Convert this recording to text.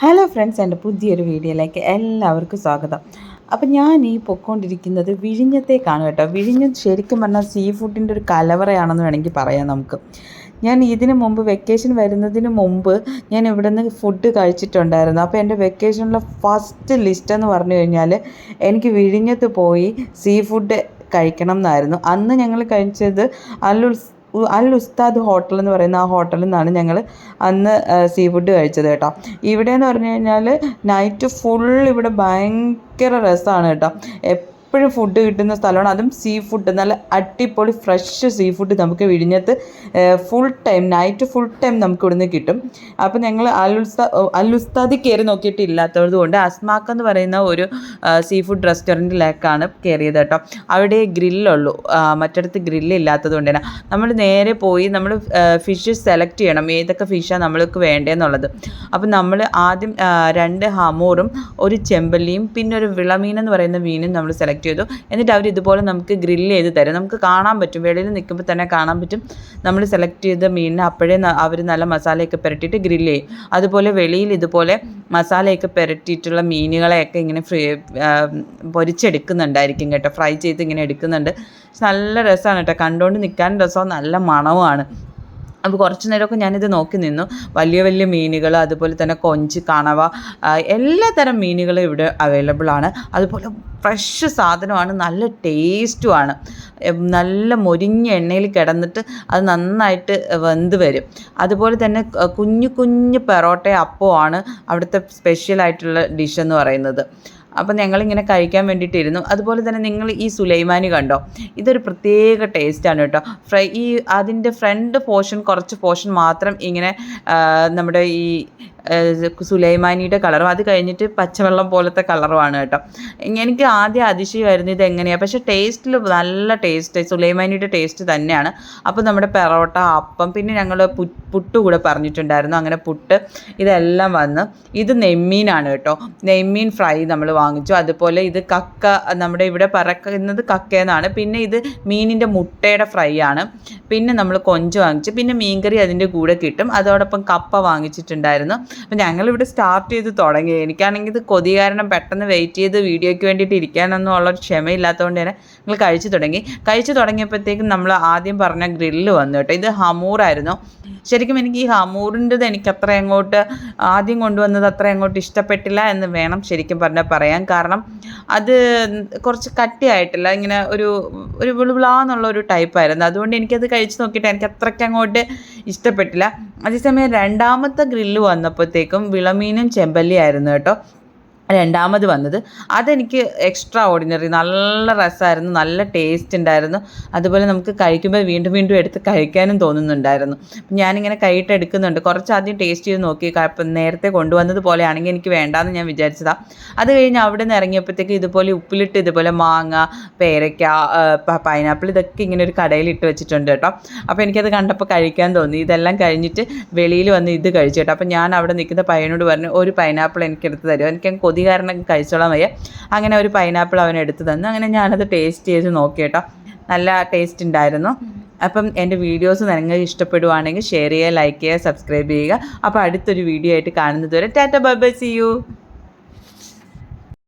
Hello friends എന്റെ പുതിയൊരു വീഡിയോയിലേക്ക് എല്ലാവർക്കും സ്വാഗതം. അപ്പം ഞാൻ ഈ പൊയ്ക്കൊണ്ടിരിക്കുന്നത് വിഴിഞ്ഞത്തേക്കാണ് കേട്ടോ. വിഴിഞ്ഞം ശരിക്കും പറഞ്ഞാൽ സീ ഫുഡിന്റെ ഒരു കലവറയാണെന്ന് വേണമെങ്കിൽ പറയാം നമുക്ക്. ഞാൻ ഇതിന് മുമ്പ് വെക്കേഷൻ വരുന്നതിന് മുമ്പ് ഞാൻ ഇവിടെ നിന്ന് ഫുഡ് കഴിച്ചിട്ടുണ്ടായിരുന്നു. അപ്പോൾ എന്റെ വെക്കേഷനിലെ ഫസ്റ്റ് ലിസ്റ്റ് എന്ന് പറഞ്ഞു കഴിഞ്ഞാൽ എനിക്ക് വിഴിഞ്ഞത്ത് പോയി സീ ഫുഡ് കഴിക്കണം എന്നായിരുന്നു. അന്ന് ഞങ്ങൾ കഴിച്ചത് അല്ലുൽസ് അൽ ഉസ്താദ് ഹോട്ടൽ എന്ന് പറയുന്ന ആ ഹോട്ടലിൽ നിന്നാണ് ഞങ്ങൾ അന്ന് സീ ഫുഡ് കഴിച്ചത് കേട്ടോ. ഇവിടെ എന്ന് പറഞ്ഞു കഴിഞ്ഞാൽ നൈറ്റ് ഫുൾ ഇവിടെ ഭയങ്കര രസമാണ് കേട്ടോ. എപ്പോഴും ഫുഡ് കിട്ടുന്ന സ്ഥലമാണ്. അതും സീ ഫുഡ് നല്ല അടിപൊളി ഫ്രഷ് സീ ഫുഡ് നമുക്ക് വിഴിഞ്ഞത്ത് full time night full time നമുക്ക് ഇവിടുന്ന് കിട്ടും. അപ്പോൾ ഞങ്ങൾ അൽ അലുസ്താദി കയറി ഉസ്താദി കയറി നോക്കിയിട്ടില്ലാത്തത് കൊണ്ട് അസ്മാക്ക് എന്ന് പറയുന്ന ഒരു സീ ഫുഡ് റെസ്റ്റോറന്റിലേക്കാണ് കയറിയത് കേട്ടോ. അവിടെ ഗ്രില്ലുള്ളൂ. മറ്റടുത്ത് ഗ്രില്ല് ഇല്ലാത്തത് കൊണ്ട് തന്നെ. നമ്മൾ നേരെ പോയി നമ്മൾ ഫിഷ് സെലക്ട് ചെയ്യണം. ഏതൊക്കെ ഫിഷാണ് നമ്മൾക്ക് വേണ്ടതെന്നുള്ളത് അപ്പോൾ നമ്മൾ ആദ്യം രണ്ട് ഹമൂറും ഒരു ചെമ്പല്ലിയും പിന്നെ ഒരു വിളമീൻ എന്ന് പറയുന്ന മീനും നമ്മൾ സെലക്ട് സെലക്ട് ചെയ്തു. എന്നിട്ട് അവർ ഇതുപോലെ നമുക്ക് ഗ്രില്ല് ചെയ്ത് തരും. നമുക്ക് കാണാൻ പറ്റും. വെളിയിൽ നിൽക്കുമ്പോൾ തന്നെ കാണാൻ പറ്റും. നമ്മൾ സെലക്ട് ചെയ്ത മീനിനെ അപ്പോഴേ അവർ നല്ല മസാലയൊക്കെ പുരട്ടിയിട്ട് ഗ്രില്ല് ചെയ്യും. അതുപോലെ വെളിയിൽ ഇതുപോലെ മസാലയൊക്കെ പുരട്ടിയിട്ടുള്ള മീനുകളെയൊക്കെ ഇങ്ങനെ ഫ്രീ പൊരിച്ചെടുക്കുന്നുണ്ടായിരിക്കും കേട്ടോ. ഫ്രൈ ചെയ്ത് ഇങ്ങനെ എടുക്കുന്നുണ്ട്. നല്ല രസമാണ് കേട്ടോ. കണ്ടുകൊണ്ട് നിൽക്കാൻ രസവും നല്ല മണവുമാണ്. അപ്പോൾ കുറച്ച് നേരമൊക്കെ ഞാനിത് നോക്കി നിന്നു. വലിയ വലിയ മീനുകൾ അതുപോലെ തന്നെ കൊഞ്ച് കണവ എല്ലാ തരം മീനുകളും ഇവിടെ അവൈലബിൾ ആണ്. അതുപോലെ ഫ്രഷ് സാധനമാണ് നല്ല ടേസ്റ്റുമാണ് നല്ല മൊരിഞ്ഞ എണ്ണയിൽ കിടന്നിട്ട് അത് നന്നായിട്ട് വെന്ത് വരും. അതുപോലെ തന്നെ കുഞ്ഞു കുഞ്ഞു പെറോട്ട അപ്പമാണ് അവിടുത്തെ സ്പെഷ്യലായിട്ടുള്ള ഡിഷ് എന്ന് പറയുന്നത്. അപ്പം ഞങ്ങളിങ്ങനെ കഴിക്കാൻ വേണ്ടിയിട്ടിരുന്നു. അതുപോലെ തന്നെ നിങ്ങൾ ഈ സുലൈമാനി കണ്ടോ? ഇതൊരു പ്രത്യേക ടേസ്റ്റാണ് കേട്ടോ. ഫ്രൈ ഈ അതിന്റെ ഫ്രണ്ട് പോർഷൻ കുറച്ച് പോർഷൻ മാത്രം ഇങ്ങനെ നമ്മുടെ ഈ സുലൈമാനിയുടെ കളറും അത് കഴിഞ്ഞിട്ട് പച്ചവെള്ളം പോലത്തെ കളറുമാണ് കേട്ടോ. എനിക്ക് ആദ്യം അതിശയമായിരുന്നു ഇത് എങ്ങനെയാണ് പക്ഷേ ടേസ്റ്റിൽ നല്ല ടേസ്റ്റ് സുലൈമാനിയുടെ ടേസ്റ്റ് തന്നെയാണ്. അപ്പോൾ നമ്മുടെ പെറോട്ട അപ്പം പിന്നെ ഞങ്ങൾ പുട്ട് കൂടെ പറഞ്ഞിട്ടുണ്ടായിരുന്നു. അങ്ങനെ പുട്ട് ഇതെല്ലാം വന്ന് ഇത് നെമ്മീനാണ് കേട്ടോ. നെമ്മീൻ ഫ്രൈ നമ്മൾ വാങ്ങിച്ചു. അതുപോലെ ഇത് കക്ക നമ്മുടെ ഇവിടെ പറക്കുന്നത് കക്കയെന്നാണ് പിന്നെ ഇത് മീനിന്റെ മുട്ടയുടെ ഫ്രൈ ആണ്. പിന്നെ നമ്മൾ കൊഞ്ച് വാങ്ങിച്ചു. പിന്നെ മീൻകറി അതിന്റെ കൂടെ കിട്ടും. അതോടൊപ്പം കപ്പ വാങ്ങിച്ചിട്ടുണ്ടായിരുന്നു. അപ്പം ഞങ്ങളിവിടെ സ്റ്റാർട്ട് ചെയ്ത് തുടങ്ങി. എനിക്കാണെങ്കിൽ ഇത് കൊതി കാരണം പെട്ടെന്ന് വെയിറ്റ് ചെയ്ത് വീഡിയോയ്ക്ക് വേണ്ടിയിട്ട് ഇരിക്കാനൊന്നും ഉള്ള ക്ഷമയില്ലാത്തതുകൊണ്ട് തന്നെ ഞങ്ങൾ കഴിച്ചു തുടങ്ങി. കഴിച്ചു തുടങ്ങിയപ്പോഴത്തേക്കും നമ്മൾ ആദ്യം പറഞ്ഞ ഗ്രില്ല് വന്നു കേട്ടോ. ഇത് ഹമൂറായിരുന്നു ശരിക്കും എനിക്ക് ഈ ഹമൂറിന്റെത് എനിക്ക് അത്ര അങ്ങോട്ട് ആദ്യം കൊണ്ടുവന്നത് അത്ര അങ്ങോട്ട് ഇഷ്ടപ്പെട്ടില്ല എന്ന് വേണം ശരിക്കും പറഞ്ഞാൽ പറയാൻ. കാരണം അത് കുറച്ച് കട്ടിയായിട്ടില്ല. ഇങ്ങനെ ഒരു ഒരു വിളുവിളാന്നുള്ള ഒരു ടൈപ്പായിരുന്നു അതുകൊണ്ട് എനിക്കത് കഴിച്ച് നോക്കിയിട്ട് എനിക്ക് അത്രയ്ക്ക് അങ്ങോട്ട് ഇഷ്ടപ്പെട്ടില്ല. അതേസമയം രണ്ടാമത്തെ ഗ്രില്ല് വന്നപ്പോഴത്തേക്കും വിളമീനും ചെമ്പല്ലിയായിരുന്നു കേട്ടോ. രണ്ടാമത് വന്നത്. അതെനിക്ക് എക്സ്ട്രാ ഓർഡിനറി നല്ല രസമായിരുന്നു നല്ല ടേസ്റ്റ് ഉണ്ടായിരുന്നു. അതുപോലെ നമുക്ക് കഴിക്കുമ്പോൾ വീണ്ടും വീണ്ടും എടുത്ത് കഴിക്കാനും തോന്നുന്നുണ്ടായിരുന്നു. ഞാനിങ്ങനെ കൈയിട്ട് എടുക്കുന്നുണ്ട്. കുറച്ച് ആദ്യം ടേസ്റ്റ് ചെയ്ത് നോക്കി നേരത്തെ കൊണ്ടുവന്നത് പോലെയാണെങ്കിൽ എനിക്ക് വേണ്ടാന്ന് ഞാൻ വിചാരിച്ചതാണ് അത് കഴിഞ്ഞ് അവിടെ നിന്ന് ഇറങ്ങിയപ്പോഴത്തേക്ക് ഇതുപോലെ ഉപ്പിലിട്ട് ഇതുപോലെ മാങ്ങ പേരയ്ക്ക പൈനാപ്പിൾ ഇതൊക്കെ ഇങ്ങനെ ഒരു കടയിൽ ഇട്ട് വെച്ചിട്ടുണ്ട് കേട്ടോ. അപ്പോൾ എനിക്കത് കണ്ടപ്പോൾ കഴിക്കാൻ തോന്നി. ഇതെല്ലാം കഴിഞ്ഞിട്ട് വെളിയിൽ വന്ന് ഇത് കഴിച്ചു കേട്ടോ. അപ്പോൾ ഞാൻ അവിടെ നിൽക്കുന്ന പയ്യനോട് പറഞ്ഞു ഒരു പൈനാപ്പിൾ എനിക്കെടുത്ത് തരുമോ? എനിക്ക് കൊതി കഴിച്ചോളാൻ വയ്യ. അങ്ങനെ ഒരു പൈനാപ്പിൾ അവൻ എടുത്തു തന്നു. അങ്ങനെ ഞാനത് ടേസ്റ്റ് ചെയ്ത് നോക്കി കേട്ടോ. നല്ല ടേസ്റ്റ് ഉണ്ടായിരുന്നു. അപ്പം എന്റെ വീഡിയോസ് നിങ്ങൾക്ക് ഇഷ്ടപ്പെടുവാണെങ്കിൽ ഷെയർ ചെയ്യുക ലൈക്ക് ചെയ്യുക സബ്സ്ക്രൈബ് ചെയ്യുക. അപ്പോൾ അടുത്തൊരു വീഡിയോ ആയിട്ട് കാണുന്നത് വരെ tata bye bye see you.